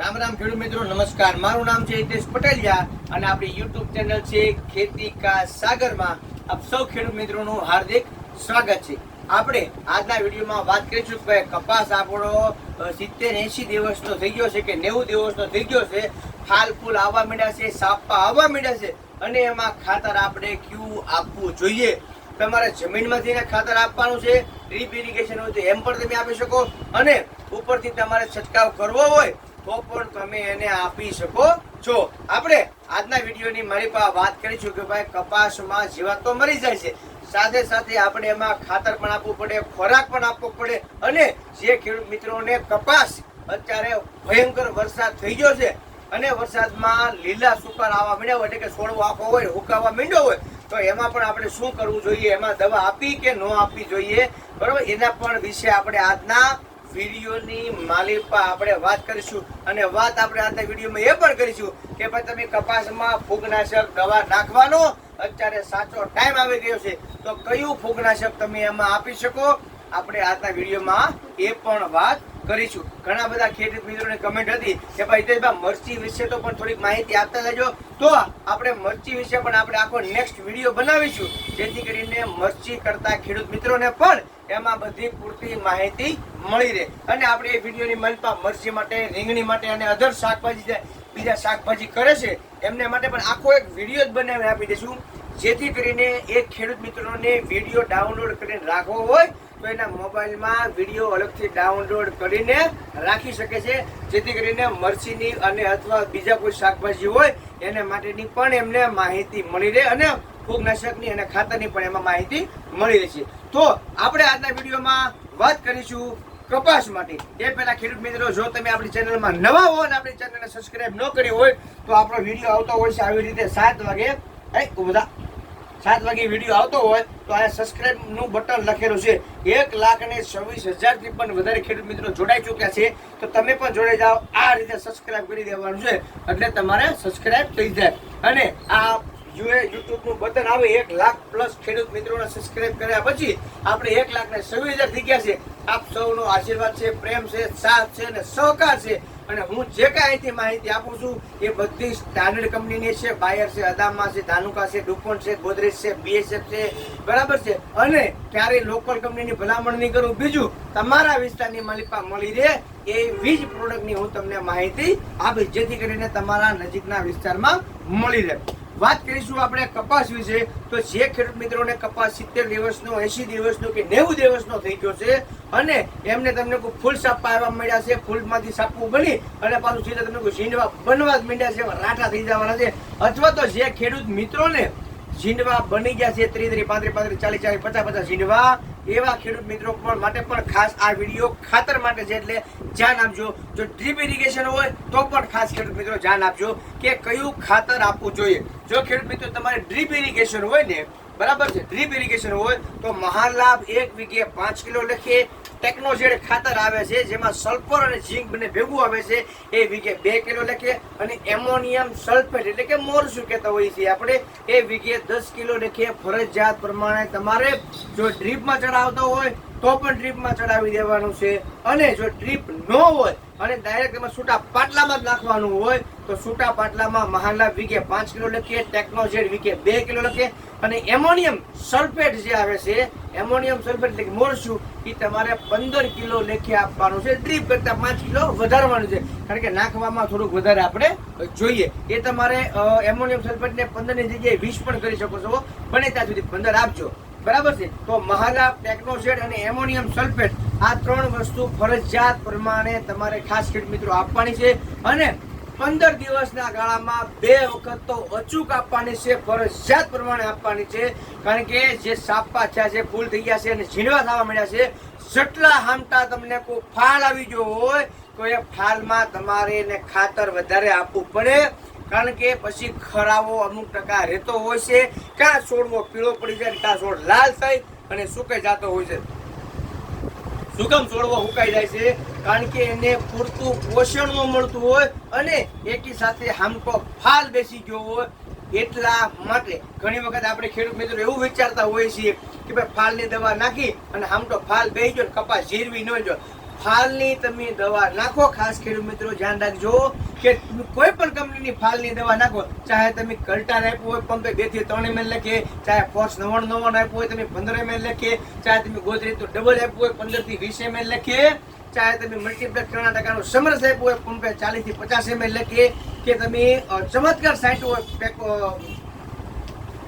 રામ રામ ખેડૂત મિત્રો, નમસ્કાર. મારું નામ છે હિતેશ પટેલિયા અને આપણી યુટ્યુબ ચેનલ છે ખેતી કા સાગરમાં. આપ સૌ ખેડૂત મિત્રોનું હાર્દિક સ્વાગત છે. આપણે આજના વિડીયોમાં વાત કરીશું કે કપાસ આપણો સિત્તેર એંશી દિવસનો થઈ ગયો છે કે નેવું દિવસનો થઈ ગયો છે. ફાલ ફૂલ આવવા માંડ્યા છે, સાપા આવવા માંડ્યા છે અને એમાં ખાતર આપણે કયું આપવું જોઈએ? તમારે જમીનમાંથી ખાતર આપવાનું છે. ડ્રીપ ઇરિગેશન હોય તો એમ પણ તમે આપી શકો. અને ઉપરથી તમારે છંટકાવ કરવો હોય તો પણ તમે એને આપી શકો છો. આપણે આજના વિડીયોની મારી પાસે વાત કરીશું કે ભાઈ કપાસમાં જીવાત તો મરી જાય છે. સાથે સાથે આપણે એમાં ખાતર પણ આપવું પડે, ખોરાક પણ આપવો પડે અને જે ખેડૂત મિત્રોને કપાસ અત્યારે ભયંકર વરસાદ થઈ ગયો છે અને વરસાદમાં લીલા સુકાર આવવા માંડ્યા હોય, એટલે કે છોડવો આખો હોય, હુકાવા માંડ્યો હોય, તો એમાં પણ આપણે શું કરવું જોઈએ? એમાં દવા આપી કે ન આપવી જોઈએ? બરોબર? એના પણ વિશે આપણે આજના વિડીયોની માલિપા આપણે વાત કરીશું અને વાત આપણે આજના વિડીયોમાં એ પણ કરીશું કે ભાઈ તમે કપાસમાં ફૂગનાશક દવા નાખવાનો? અત્યારે સાચો ટાઈમ આવી ગયો છે. તો કયું ફૂગનાશક તમે એમાં આપી શકો? આપણે આજના વિડીયોમાં એ પણ વાત કરીશું. ઘણા બધા ખેડૂત મિત્રોને કમેન્ટ હતી કે ભાઈ હિતેશભાઈ, મરચી વિશે તો પણ થોડીક માહિતી આપતા જજો તો આપણે મરચી વિશે પણ આપણે આખો નેક્સ્ટ વીડિયો બનાવીશું. જેથી કરીને મરચી કરતા ખેડૂત મિત્રોને પણ એમાં બધી પૂરતી માહિતી મળી રહે. અને આપણે એ વિડીયોની મનપા મરચી માટે, રીંગણી માટે અને અધર શાકભાજી બીજા શાકભાજી કરે છે, એમને માટે પણ આખો એક વીડિયો જ બનાવી આપી દઈશું. જેથી કરીને એ ખેડૂત મિત્રોને વીડિયો ડાઉનલોડ કરીને રાખવો હોય, તો એના મોબાઈલમાં વીડિયો અલગથી ડાઉનલોડ કરીને રાખી શકે છે. જેથી કરીને મરચીની અને અથવા બીજા કોઈ શાકભાજી હોય, એને માટેની પણ એમને માહિતી મળી રહે અને ફૂગનાશકની અને ખાતરની પણ એમાં માહિતી મળી રહેશે તો આપણે આજના વિડીયોમાં વાત કરીશું કપાસ માટે. એ પહેલા ખેડૂત મિત્રો, જો તમે આપણી ચેનલમાં નવા હો અને આપણી ચેનલને સબસ્ક્રાઇબ ન કરી હોય, તો આપણો વીડિયો આવતો હોય છે આવી રીતે સાત વાગે. બધા સાત વાગે વીડિયો આવતો હોય, તો આ સબસ્ક્રાઇબનું બટન લખેલું છે. એક લાખ અને છવ્વીસ હજારથી પણ વધારે ખેડૂત મિત્રો જોડાઈ ચૂક્યા છે. તો તમે પણ જોડાઈ જાઓ. આ રીતે સબસ્ક્રાઇબ કરી દેવાનું છે. એટલે તમારે સબસ્ક્રાઇબ થઈ જાય. અને આ યુટ્યુબનું બટન આવે, એક લાખ પ્લસ ખેડૂત મિત્રોને સબસ્ક્રાઇબ કર્યા પછી આપણે એક લાખ ને છવ્વીસ હજાર થઈ ગયા છે. આપ સૌનો આશીર્વાદ છે, પ્રેમ છે, સાથ છે અને સહકાર છે. અને હું જે કાંઈ અહીંથી માહિતી આપું છું, એ બધી સ્ટાન્ડર્ડ કંપનીની છે, બાયર છે, અદામા છે, ધાનુકા છે ડુપોન્ટ છે, ગોદરેજ છે, બીએસએફ છે, બરાબર છે. અને ક્યારેય લોકલ કંપનીની ભલામણ નહીં કરું. બીજું, તમારા વિસ્તારની માલિકા મળી રહે એવી જ પ્રોડક્ટની હું તમને માહિતી આપીશ, જેથી કરીને તમારા નજીકના વિસ્તારમાં મળી રહે. વાત કરીશું આપણે કપાસ વિશે. તો જે ખેડૂત મિત્રોને કપાસ સિત્તેર દિવસનો એસી દિવસનો કે નેવું દિવસનો થઈ ગયો છે અને એમને તમને કોઈ ફૂલ સાપા આવવા મળ્યા છે, ફૂલમાંથી સાપવું બની અને પાછું સીધા તમને કોઈ ઝીંડવા બનવા જ માંડ્યા છે રાઠા થઈ જવાના છે. અથવા તો જે ખેડૂત મિત્રોને ઝીંડવા બની ગયા છે, ત્રીસ ત્રીસ, પાંત્રીસ પાંત્રીસ, ચાલીસ ચાલીસ, પચાસ પચાસ ઝીંડવા એવા ખેડૂત મિત્રો પણ માટે પણ ખાસ આ વીડિયો ખાતર માટે છે એટલે ધ્યાન આપજો. જો ડ્રીપ ઇરિગેશન હોય તો પણ ખાસ ખેડૂત મિત્રો ધ્યાન આપજો કે કયું ખાતર આપવું જોઈએ. જો ખેડૂત મિત્રો તમારે ડ્રીપ ઇરિગેશન હોય ને બરાબર છે? ડ્રીપ ઇરિગેશન હોય તો મહાલાભ એક વીઘે પાંચ કિલો લખીએ. ટેકનોજેડ ખાતર આવે છે, જેમાં સલ્ફર અને ઝીંક બંને ભેગું આવે છે. એ વીઘે બે કિલો લખીએ અને એમોનિયમ સલ્ફેટ એટલે કે મોરસું કહેતા હોઈએ છીએ આપણે. એ વીઘે દસ કિલો લખીએ. ફરજિયાત પ્રમાણે તમારે જો ડ્રીપમાં ચડાવતો હોય તો પણ ડ્રીપમાં ચડાવી દેવાનું છે. અને જો ડ્રીપ ન હોય અને ડાયરેક્ટ એમાં છૂટા પાટલામાં જ નાખવાનું હોય તો છૂટા પાટલામાં મહાલા વીઘે પાંચ કિલો લખીએ. ટેકનોજેડ વીઘે બે કિલો લખીએ. અને એમોનિયમ સલ્ફેટ જે આવે છે, એમોનિયમ સલ્ફેટ એટલે કે મોરસું એ તમારે પંદર કિલો લેખી આપવાનું છે. ડ્રીપ કરતા પાંચ કિલો વધારવાનું છે. કારણ કે નાખવામાં થોડુંક વધારે આપણે જોઈએ. એ તમારે એમોનિયમ સલ્ફેટને પંદરની જગ્યાએ વીસ પણ કરી શકો છો. બને ત્યાં સુધી પંદર આપજો. બરાબર છે? તો મહાલા ટેકનોસેડ અને એમોનિયમ સલ્ફેટ આ ત્રણ વસ્તુ ફરજિયાત પ્રમાણે તમારે ખાસ ખેડ મિત્રો આપવાની છે. અને પંદર દિવસના ગાળામાં બે વખત તો અચૂક આપવાની છે, ફરજિયાત પ્રમાણે આપવાની છે. કારણ કે જે સાપા થયા છે, ફૂલ થઈ ગયા છે અને ઝીણવા થવા મળ્યા છે, જેટલા હામટા તમને કોઈ ફાલ આવી ગયો હોય, તો એ ફાલમાં તમારે એને ખાતર વધારે આપવું પડે. કારણ કે પછી ખરાવો અમુક ટકા રહેતો હોય છે. કાં છોડવો, પીળો પડી જાય કાં છોડ લાલ થઈ અને સુકાઈ જતો હોય છે. સુગમ છોડવો ઉકાઈ જાય છે, કારણ કે એને પૂરતું પોષણ ન મળતું હોય અને એકી સાથે હામકો ફાલ બેસી ગયો હોય એટલા માટે ઘણી વખત આપણે ખેડૂત મિત્રો એવું વિચારતા હોઈએ છીએ કે ભાઈ ફાલની દવા નાખી અને તો ફાલ બેસી ગયો કપાસ જીરવી ન જો ફાલની તમે દવા નાખો. ખાસ ખેડૂત મિત્રો, ધ્યાન રાખજો કે કોઈ પણ કંપનીની ફાલની દવા નાખો. ચાહે તમે કલ્ટાર આપ્યું હોય, પંપે બેથી ત્રણ એમએલ લખે. ચાહે ફોર્સ નવ્વાણું નવ્વાણું આપ્યું હોય, તમે પંદર એમએલ લખે. ચાહે તમે ગોદરેજ તો ડબલ આપ્યું હોય, પંદરથી વીસ એમએલ લખે. ચાહે તમે મલ્ટીપ્લેક્સ ત્રણ ટકાનું સમરસ આપ્યું હોય, પંપે ચાલીસથી પચાસ એમએલ લખે. કે તમે ચમત્કાર સાઈટ હોય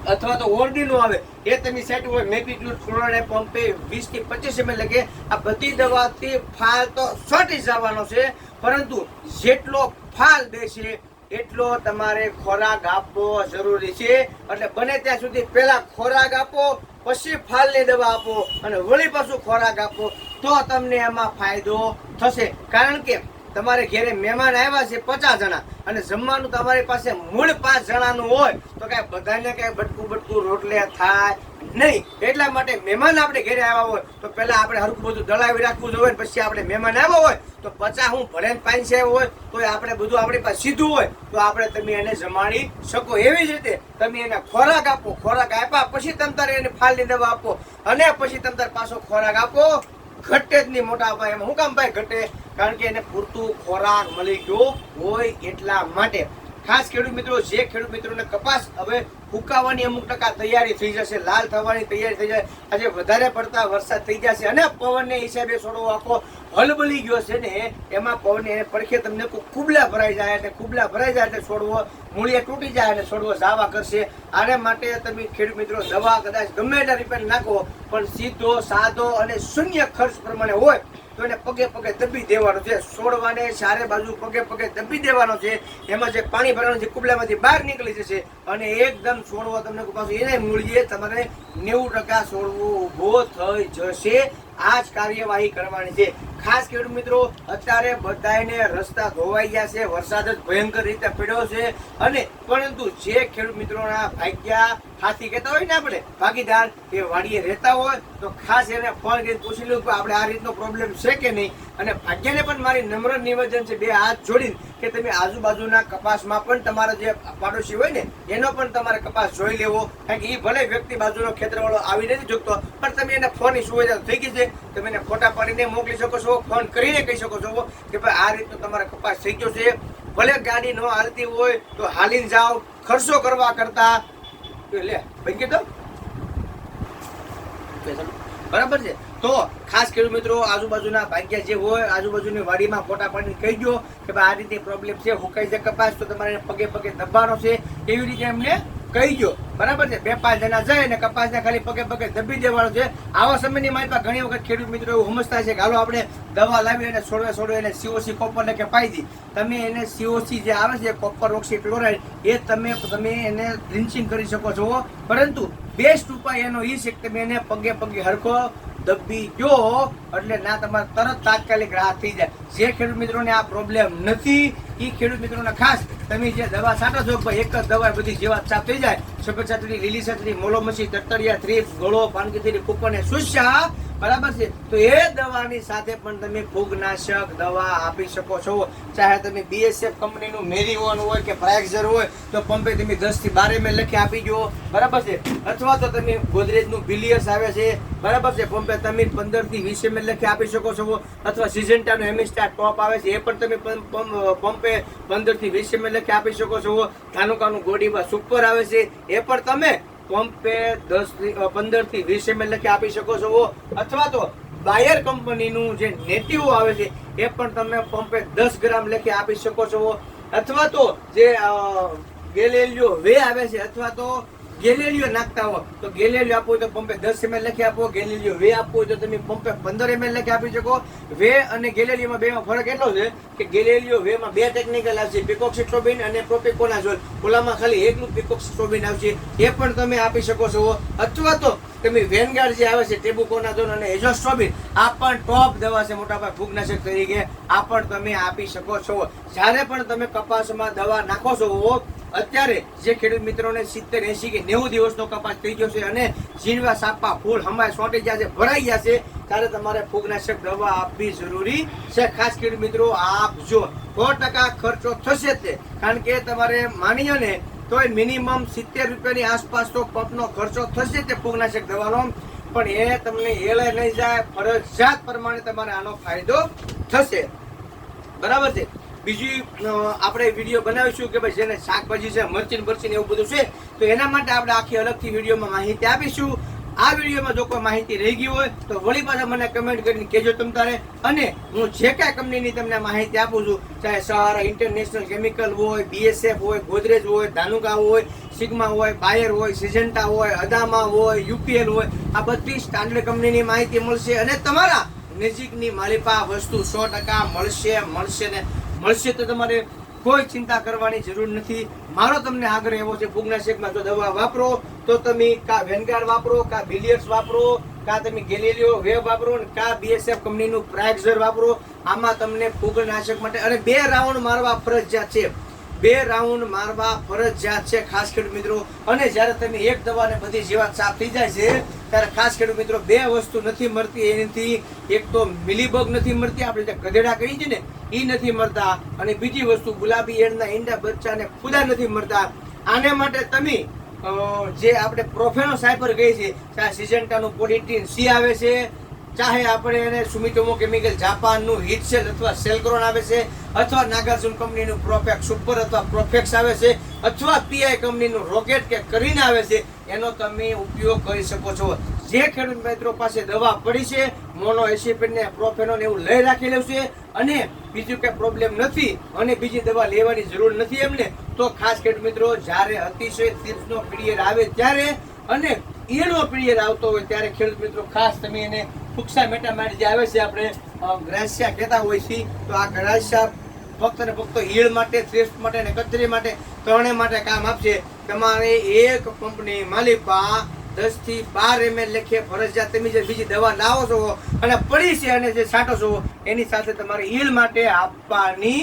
અથવા તો ઓરડીનું આવે, એ તમે સેટ હોય મેગ્નિટ્યુડ ક્લોરાઇડ પંપે 20 થી 25 ml લગે આ બધી દવાથી ફાલ તો છોટી જવાનો છે, પરંતુ જેટલો ફાલ દેશે, એટલો તમારે ખોરાક આપવો જરૂરી છે. એટલે બને ત્યાં સુધી પહેલા ખોરાક આપો, પછી ફાલની દવા આપો, અને વળી પાછું ખોરાક આપો, તો તમને એમાં ફાયદો થશે. કારણ કે તમારે ઘરે મહેમાન આવ્યા છે પચાસ જણા અને જમવાનું તમારી પાસે મૂળ પાંચ જણાનું હોય, તો કાંઈ બધાને કાંઈ બટકું બટકું રોટલે થાય નહીં. એટલા માટે મહેમાન આપણે ઘરે આવ્યા હોય, તો પહેલાં આપણે હરખું બધું દળાવી રાખવું જોઈએ પછી આપણે મહેમાન આવ્યા હોય, તો પચાસ હું ભરે પાંચ હોય તો આપણે બધું આપણી પાસે સીધું હોય, તો આપણે તમે એને જમાડી શકો એવી જ રીતે. તમે એને ખોરાક આપો, ખોરાક આપ્યા પછી તમે એને ફાલની દવા આપો. અને પછી તંતર પાછો ખોરાક આપો. ઘટે જ નહીં મોટા ભાઈ. એમ હું કામ ભાઈ ઘટે? કારણ કે એને પૂરતું ખોરાક મળી ગયો હોય એટલા માટે. ખાસ ખેડૂત મિત્રો, જે ખેડૂત મિત્રોને કપાસ હવે ફૂંકાવાની અમુક ટકા તૈયારી થઈ જશે, લાલ થવાની તૈયારી થઈ જાય આજે વધારે પડતા વરસાદ થઈ જશે અને પવનને હિસાબે છોડો આખો હલબલી ગયો છે ને એમાં પવન એને પડખે તમને ખુબલા ભરાઈ જાય એટલે કુબલા ભરાઈ જાય એટલે છોડવો મૂળિયા તૂટી જાય અને છોડવો જાવા કરશે. આને માટે તમે ખેડૂત મિત્રો, દવા કદાચ ગમે એટલા રિપેર નાખો, પણ સીધો, સાદો અને શૂન્ય ખર્ચ પ્રમાણે હોય તો એને પગે પગે દબી દેવાનો છે. છોડવાને ચારે બાજુ પગે પગે દબી દેવાનો છે. એમાં જે પાણી ભરવાનું છે કુબલામાંથી બહાર નીકળી જશે અને એકદમ છોડવો તમને પાછું એને મૂળીએ તમારે નેવું ટકા છોડવું ઊભો થઈ જશે. આ જ કાર્યવાહી કરવાની છે. ખાસ ખેડૂત મિત્રો, અત્યારે બધાને રસ્તા ધોવાઈ ગયા છે. વરસાદ જ ભયંકર રીતે પડ્યો છે. અને પરંતુ જે ખેડૂત મિત્રોના ભાગ્યા હાથી કહેતા હોય ને આપણે, ભાગીદાર એ વાડીએ રહેતા હોય તો ખાસ એને ફોન કરીને પૂછી લઉં કે આપણે આ રીતનો પ્રોબ્લેમ છે કે નહીં? અને ભાગ્યને પણ મારી નમ્ર નિવેદન છે, બે હાથ જોડીને કે તમે આજુબાજુના કપાસમાં પણ તમારા જે પાડોશી હોય ને, એનો પણ તમારે કપાસ જોઈ લેવો. કારણ કે એ ભલે વ્યક્તિ બાજુનો ખેતરવાળો આવી નથી જોગતો, પણ તમે એને ફોનની સુવિધા થઈ ગઈ છે. તમે એને ફોટા પાડીને મોકલી શકો છો, ફોન કરીને કહી શકો છો કે ભાઈ આ રીતનો તમારો કપાસ થઈ ગયો છે. ભલે ગાડી ન હાલતી હોય તો હાલીને જાઓ, ખર્ચો કરવા કરતા. લે, ભાઈ કીધો? બરાબર છે? તો ખાસ ખેડૂત મિત્રો, આજુબાજુના ભાગ્યા જે હોય, આજુબાજુની વાડીમાં ફોટા પાડીને કહી દો કે ભાઈ આ રીતે પ્રોબ્લેમ છે હુકાઈ છે કપાસ, તો તમારે પગે પગે દબાવવાનો છે. એવી રીતે એમને કહી ગયો. બરાબર છે? બે પાંચ જણા જાય અને કપાસને ખાલી પગે પગે દબી દેવાનો છે. આવા સમયની મારી ઘણી વખત ખેડૂત મિત્રો એવું સમજતા છે કે હાલો આપણે દવા લાવી અને છોડવે છોડવે એને સીઓસી કોપર કે પાઈ તમે એને સીઓસી જે આવે છે કોપર ઓક્સી ક્લોરાઇડ એ તમે તમે એને ડ્રિન્ચિંગ કરી શકો છો. પરંતુ બેસ્ટ ઉપાય એનો એ છે કે તમે એને પગે પગે હરખો દબી ગયો એટલે ના તમારે તરત તાત્કાલિક રાહત થઈ જાય. જે ખેડૂત મિત્રોને આ પ્રોબ્લેમ નથી એ ખેડૂત મિત્રોને ખાસ તમે જે દવા છાંટો છો એક જ દવા બધી જેવા સાફ થઈ જાય. સફેદ લીલી છાતરી મોલોમસી તરતરિયા થ્રીપ ગોળો પાનકીથી કુપન સુસ્યા બરાબર છે? તો એ દવાની સાથે પણ તમે ફૂગનાશક દવા આપી શકો છો. ચાહે તમે બીએસએફ કંપનીનું મેરીઓન હોય કે પ્રાઇઝર હોય, તો પંપે તમે દસથી બારે એમએલ લખી આપી દો. બરાબર છે? અથવા તો તમે ગોદરેજનું બિલિયસ આવે છે. બરાબર છે? પંપે તમે પંદરથી વીસ એમએલ લખી આપી શકો છો. અથવા સિઝન્ટાનું એમિસ્ટાર ટોપ આવે છે. એ પણ તમે પંપે પંદરથી વીસ એમએલ લખી આપી શકો છો. ધાનુકાનું ગોડીમાં સુપર આવે છે. એ પણ તમે પંપે દસ પંદરથી વીસ એમએલ લખી આપી શકો છો. અથવા તો બાયર કંપનીનું જે નેટિવ આવે છે, એ પણ તમે પંપે દસ ગ્રામ લખી આપી શકો છો. અથવા તો જે ગેલેલિયો વે આવે છે, અથવા તો ગેલેલિયો નાખતા હો, તો ગેલેલિયો આપો તો પંપે દસ એમએલ લખી આપો ગેલેલિયો વે આપો તો તમે પંપે પંદર એમએલ લખી આપી શકો. વે અને ગેલેલિયોમાં બેમાં ફરક એટલો છે કે ગેલેલિયો વેમાં બે ટેકનિકલ આવશે પિકોક્સિટ્રોબિન અને પ્રોપિકોનાઝોલ ઓલામાં ખાલી એકલું પિકોક્સિટ્રોબિન આવશે. એ પણ તમે આપી શકો છો. અથવા તો તમે વેનગાર્ડ જે આવે છે ટેબુકોનાઝોલ અને એઝોસ્ટ્રોબિન આ પણ ટોપ દવા છે મોટા ભાગે ફૂગનાશક તરીકે. આ પણ તમે આપી શકો છો. જ્યારે પણ તમે કપાસમાં દવા નાખો છો, અત્યારે જે ખેડૂત મિત્રોને સિત્તેર એસી કે નેવું દિવસનો કપાસ થઈ ગયો છે અને ઝીણવા સાપા ફૂલ હમાય સોંટી ગયા છે ભરાઈ ગયા છે, ત્યારે તમારે ફૂગનાશક દવા આપવી જરૂરી છે. ખાસ ખેડૂત મિત્રો આપજો સો ટકા ખર્ચો થશે તે, કારણ કે તમારે માનીઓ ને તોય મિનિમમ સિત્તેર રૂપિયાની આસપાસ તો પંપનો ખર્ચો થશે તે ફૂગનાશક દવાનો. પણ એ તમને એળે નહીં જાય, ફરજિયાત પ્રમાણે તમારે આનો ફાયદો થશે. બરાબર છે? બીજી આપણે વીડિયો બનાવીશું કે ભાઈ જેને શાકભાજી છે મરચી ને એવું બધું છે, તો એના માટે આપણે આખી અલગથી વિડીયોમાં માહિતી આપીશું. આ વિડીયોમાં જો કોઈ માહિતી રહી ગઈ હોય, તો વળી પાછા મને કમેન્ટ કરીને કહેજો તમ તારે. અને હું જે કાંઈ કંપનીની તમને માહિતી આપું છું, ચાહે સહારા ઇન્ટરનેશનલ કેમિકલ હોય બીએસએફ હોય, ગોદરેજ હોય, ધાનુકા હોય, સિગ્મા હોય, બાયર હોય, સિજન્ટા હોય, અદામા હોય, યુપીએલ હોય, આ બધી સ્ટાન્ડર્ડ કંપનીની માહિતી મળશે અને તમારા નજીકની માલિપા વસ્તુ સો ટકા મળશે મળશે ને મળશે તો તમારે કોઈ ચિંતા કરવાની જરૂર નથી. મારો તમને આગ્રહ એવો છે ફૂગનાશકમાં જો દવા વાપરો તો તમે કા વેનગાર્ડ વાપરો, કા બિલિયર્સ વાપરો, કા તમે ગેલેલિયો વેવ વાપરો ને કા બીએસએફ કંપનીનું પ્રાઇઝર વાપરો, આમાં તમને ફૂગનાશક માટે અને બે રાઉન્ડ મારવા ફરજિયાત છે. બે રાઉન્ડ મારવા ફરજિયાત છે, ખાસ ખેડૂત મિત્રો. અને જ્યારે તમે એક દવાને બધી જીવાત સાફ થઈ જાય છે, ત્યારે ખાસ ખેડૂત મિત્રો, બે વસ્તુ નથી મળતી એનાથી. એક તો મિલીબગ નથી મળતી, આપણે જે ગધેડા કહીએ છીએ ને એ નથી મળતા. અને બીજી વસ્તુ ગુલાબી એડના ઈંડા બચ્ચાને ખુદા નથી મળતા. આને માટે તમે જે આપણે પ્રોફેનો સાયપર કહીએ છીએ ચાહે સિજન્ટાનું પોડિટીન સી આવે છે, ચાહે આપણે એને સુમિટોમો કેમિકલ જાપાનનું હિટસેલ અથવા સેલક્રોન આવે છે, અથવા નાગાર્જુન કંપનીનું પ્રોફેક્સ સુપર અથવા પ્રોફેક્સ આવે છે, અથવા પીઆઈ કંપનીનું રોકેટ કે કરીને આવે છે, એનો તમે ઉપયોગ કરી શકો છો. જે ખેડૂત મિત્રો પાસે દવા પડી છે મોનો એસિપિડને પ્રોફેનોને એવું લઈ રાખેલું છે, અને બીજું કઈ પ્રોબ્લેમ નથી અને બીજી દવા લેવાની જરૂર નથી એમને. તો ખાસ ખેડૂત મિત્રો, જ્યારે અતિશય તીર્થનો પીરિયડ આવે ત્યારે અને ઈયળનો પીરિયડ આવતો હોય ત્યારે ખેડૂત મિત્રો, ખાસ તમે એને ફુક્સા માટે જે આવે છે આપણે ગ્રાસિયા કહેતા હોય છે, તો આ ગ્રાસિયા ફક્ત ને ફક્ત હીળ માટે, શ્રેષ્ઠ માટે અને કચરી માટે, ત્રણેય માટે કામ આપશે. તમારે એક કંપની માલિપા દસથી બાર એમએલ લેખે ફરજિયાત તમે જે બીજી દવા લાવો છો અને પડી છે અને જે છાંટો છો, એની સાથે તમારે ઈલ માટે આપવાની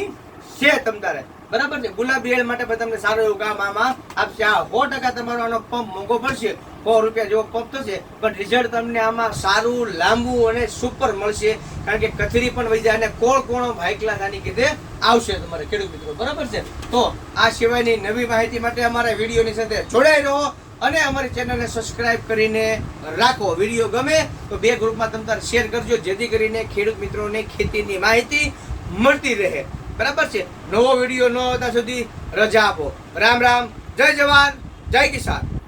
છે તમારે બરાબર છે? ગુલાબી ઈયળ માટે પણ તમને સારું એવું કામ આમાં આપશે. આ સો ટકા તમારો આનો પંપ મોંઘો પડશે. સો રૂપિયા જેવો પંપ થશે. પણ રિઝલ્ટ તમને આમાં સારું, લાંબુ અને સુપર મળશે. કારણ કે કથરી પણ વહી જાય અને કોણ કોણો ભાઈકલા નાની કીધે આવશે તમારે ખેડૂત મિત્રો. બરાબર છે? તો આ સિવાયની નવી માહિતી માટે અમારા વિડીયોની સાથે જોડાઈ રહો. અને અમારી ચેનલને સબસ્ક્રાઇબ કરીને રાખો. વીડિયો ગમે તો બે ગ્રુપમાં તમે તારે શેર કરજો, જેથી કરીને ખેડૂત મિત્રોને ખેતીની માહિતી મળતી રહે. બરાબર છે? નવો વીડિયો ન આવતા સુધી રજા આપો. રામ રામ. જય જવાન. જય કિસાન.